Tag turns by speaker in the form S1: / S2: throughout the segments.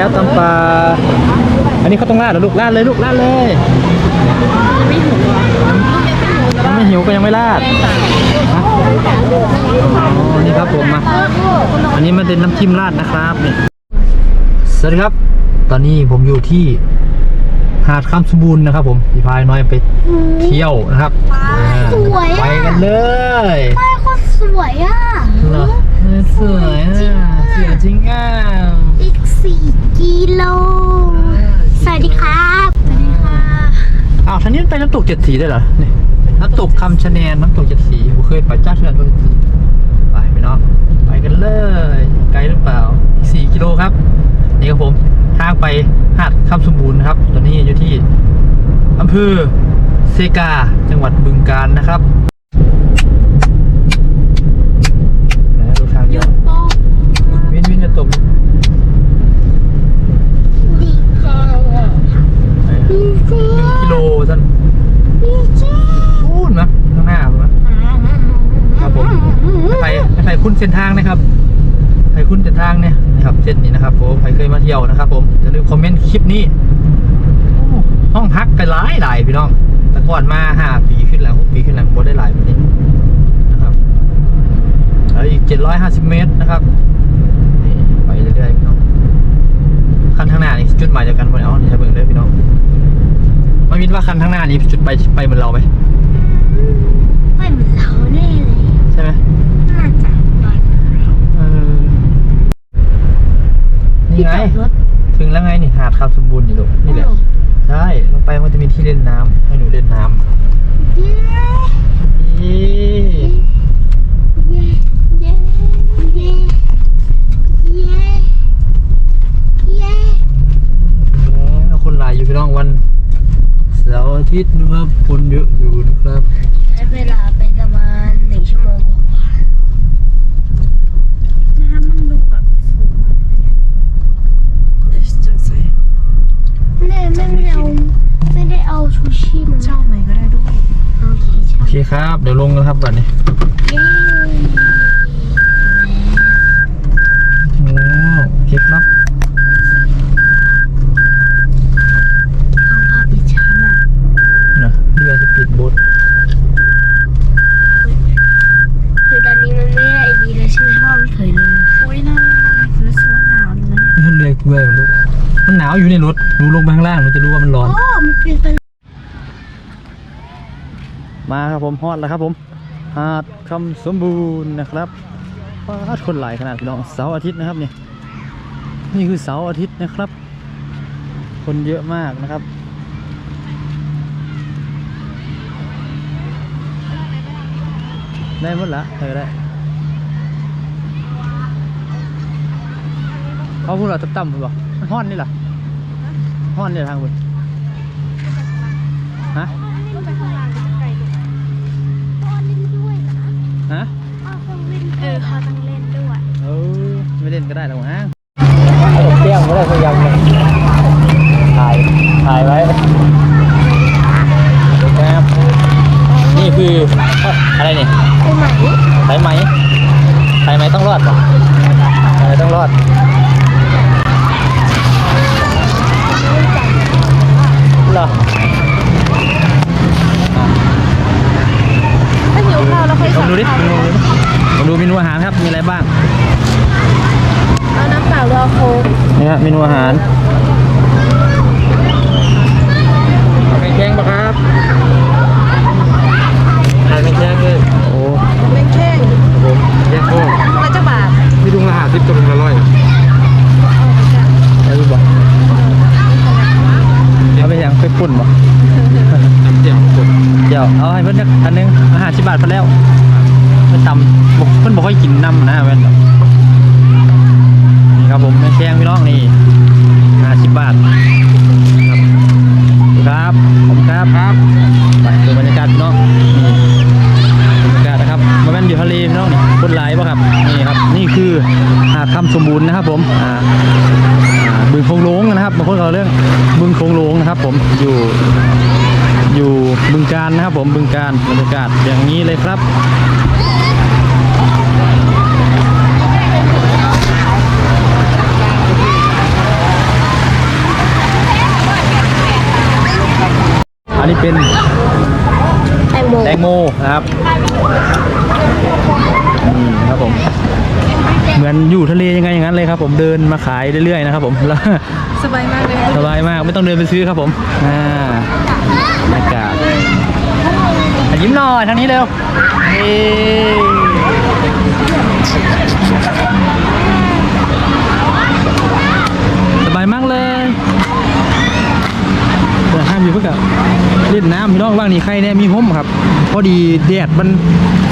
S1: แล้วตำปลาอันนี้เขาต้องราดเหรอลูกราดเลยลูกราดเลย
S2: ไม่หิวอะ
S1: ยังไม่หิวก็ยังไม่ราดฮะอ๋อนี่ครับผมมาอันนี้มันเป็นน้ำจิ้มราดนะครับนี่สวัสดีครับ ตอนนี้ผมอยู่ที่หาดคำสมบูรณ์นะครับ ผมพี่พายน้อยไปเที่ยวนะครับ
S2: สวย
S1: ไป
S2: อะ
S1: กันเลย ทางนี้ไปน้ำตกเจ็ดสีได้เหรอนี่น้ำตกคำชะแนนน้ำตกเจ็ดสีผมเคยไปจ้าเชื่อตัวเจ็ดสีไปเนาะไปกันเลยไกลหรือเปล่าอีกสี่กิโลครับนี่ครับผมทางไปหาดคำสมบูรณ์นะครับ ตอนนี้อยู่ที่อำเภอเซกาจังหวัดบึงกาฬนะครับนะดูทางเยอะวินวินจะตก
S2: ดีใจอะ
S1: ไป
S2: ดีใจ
S1: หนึ่งกิโลสัน
S2: ดีใจ
S1: พูดนะข้างหน้าผมนะไปไปไป คุ้นเส้นทางนะครับไปคุ้นเส้นทางเนี่ยนะครับเส้นนี้นะครับผมใครเคยมาเที่ยวนะครับ ผมอย่าลืมคอมเมนต์คลิปนี้ห้องพักกันหลายหลายพี่น้องแต่ก่อนมาห้าปีขึ้นแล้วหกปีขึ้นแล้วบ่ได้หลายแบบนี้นะครับแล้วอีกเจ็ดร้อยห้าสิบเมตรนะครับไปเรื่อยๆพี่น้องคันข้างหน้านี่จุดหมายเดียวกันหมดแล้วนี่ใช่เบิ่งเลยพี่น้องไม่คิดว่าคันข้างหน้านี้จุดไปไปเหมือนเราไหม
S2: อนเราแน่เลย
S1: ใช่ไหม
S2: น่าจะตอน
S1: เออ นี่ไง
S2: ที่จอดรถ
S1: ถึงแล้วไงนี่หาดคำสมบูรณ์นี่ลูกนี่แหละ ใช่ลงไปมันจะมีที่เล่นน้ำให้หนูเล่นน้ำ
S2: เย้
S1: นี่
S2: เย้เย้เย้เย้เย้
S1: แล้วคนหลายอยู่พี่น้องวันเสาร์อาทิตย์นะครับคนเยอะอยู่นะครับ
S2: ใช้เวลาไปประมาณหนึ่งชั่วโมงกว่าๆน้ำมันดูแบบสูงมากเลยอะแม่แม่ไม่ได้เอาไม่ได้เอาชูชีพมาเช่าใหม่ก็ได้ด้วย โอเคเช่า
S1: โอเคครับ เดี๋ยวลงกันครับบัดนี้
S2: เย้
S1: ถึงแล้วโอเคครับ
S2: เอาภาพอิจฉามา
S1: นะเรือสปีดโบ๊ท
S2: คือตอนนี้มันไม่ได้ไอดีเลยใช่ไหมเพราะว่ามันเคยลืมโอ้ยน่ารู้สึกว่าหนาวอยู่นะเนี่ย
S1: นี่ท่านเรือเกลือยลูกมันหนาวอยู่ในรถหนูลงไปข้างล่างหนูจะรู้ว่ามันร้อน
S2: โอ้มันเปลี่ยนไป
S1: มาครับผมฮอดแล้วครับผมหาดคำสมบูรณ์นะครับป้าดคนหลายขนาดพี่น้องเสาร์อาทิตย์นะครับนี่นี่คือเสาร์อาทิตย์นะครับ คนเยอะมากนะครับได้หมดละใครก็ได้เขาพูดเราต่ำๆพูดบอกมันห้อนนี่หรอห้อนนี่ทางคุณฮะ ฮะ
S2: เออเขาต้องเล่นด้วย
S1: เออไม่เล่นก็ได้หรอกฮะเอาเตี้ยงก็ได้พยายามเลยถ่ายถ่ายไว้ครับนี่คืออะไรนี่
S2: ไปไหม
S1: สายไหมสายไหมต้องรอดป่ะสายไหมต้องรอดเหรอ
S2: ถ้าหิวข้าวเราค่อย
S1: ลอง
S2: สั่ง
S1: ดูดิ
S2: ข้าว
S1: ลองดูดิลองดูเมนูอาหารครับ มีอะไรบ้าง
S2: เอาน้ำเปล่าเรือโค้ก
S1: นี่ครับเมนูอาหารไข่แข็งปะครับไข่แข็งเลยโอ้
S2: เป็นแข้ง
S1: ผมแยกโค้ง
S2: มาจะบาท
S3: มีดุงละหาสิบตัวดุงละร้อย
S1: เอาดูบ่เอาไปยังไปปุ่นบ่
S3: น้ำเจียวกด
S1: เดี๋ยวเอาให้เพิ่นสักอันหนึงอาหารสิบบาทพอแล้วไม่ตำบอกเพิ่นบอกให้กินน้ำนะแม่น ดอกนี่ครับผมแม่แข้งพี่น้องนี่ห้าสิบบาทครับครับผมครับครับไปดูบรรยากาศพี่น้องนี่บรรยากาศนะครับมาแม่นอยู่ทะเลพี่น้องนี่คนหลายป่ะครับนี่ครับนี่คือหาดคำสมบูรณ์นะครับผมอ่าอ่าบึงโคงโลงนะครับบางคนเขาเรื่องบึงโคงโลงนะครับ ผมอยู่อยู่บึงการนะครับผมบึงการบรรยากาศอย่างนี้เลยครับ อันนี้เป็น
S2: แตงโม
S1: แตงโมนะครับนี่ครับผม เหมือนอยู่ทะเลยังไงอย่างนั้นเลยครับ ผมเดินมาขายเรื่อยๆนะครับ ผมแล้ว
S2: สบายมากเลย
S1: สบายมากไม่ต้องเดินไปซื้อครับผมอ่าบรรยากาศอะยิ้มหน่อยทางนี้เร็วนี่สบายมากเลยแต่ห้ามอยู่เพื่อกับ เล่นน้ำพี่น้องว่างนี่ใครเนี่ยมีห่มครับ พอดีแดดมัน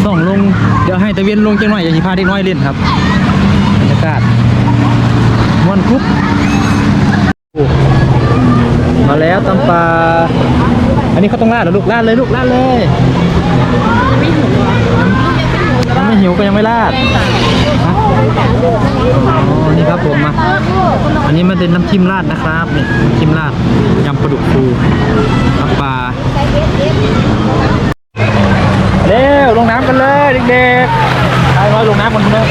S1: ส่องลง เดี๋ยวให้ตะเวียนลงจังหน่อยอย่าสิพาเด็กน้อยเล่นครับบรรยากาศม่วนคุกมาแล้วตำปลาอันนี้เขาต้องราดเหรอลูกราดเลยลูกราดเลยยังไม่หิวก็ยังไม่ราดฮะ ครับผมมาอันนี้มันเป็นน้ำจิ้มราดนะครับนี่น้ำจิ้มราดยำปลาดุกฟูปลาเร็วลงน้ำกันเลยเด็กๆไปมาลงน้ำกันเลย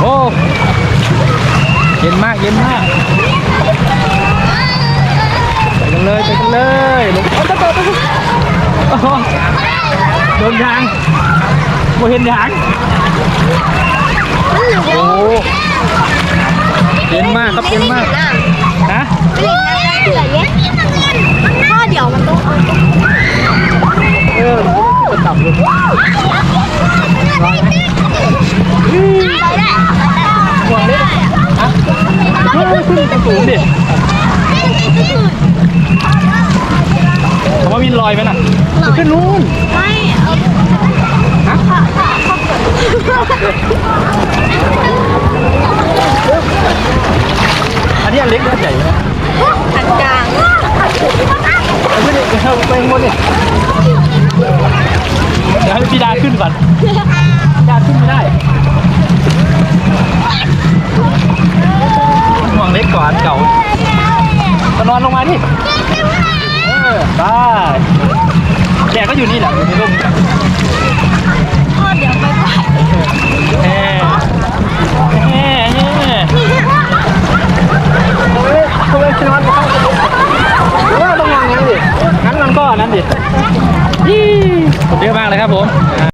S1: โอ้เย็นมากเย็นมากไปกันเลยไปกันเลยลงโอ้ตะโกนโดนยางโมเห็นยางโอ้ เย็นมากครับเย็นมากฮะ
S2: พ่อเดี๋ยวมันต้องเอา
S1: เออจะตับเลยร้อนไหม
S2: ไปได้
S1: ห่วงเลยฮะเฮ้ยขึ้นกระสูงดิเขาว่าวินลอยไหมน่ะจะขึ้นนู่น
S2: ไม่เอา
S1: ฮะ
S2: ผ้าผ้าผ้าเปิด
S1: อันนี้อันเล็กหรืออันใหญ่นะ
S2: อันกลาง
S1: เอาขึ้นดิเอาไปข้างบนดิเดี๋ยวให้พี่ดาขึ้น ก่อนยาขึ้นไม่ได้ห่วงเล็กกว่าอันเก่าก็นอนลงมาดิเออได้แกก็อยู่นี่แหละอยู่ในร่ม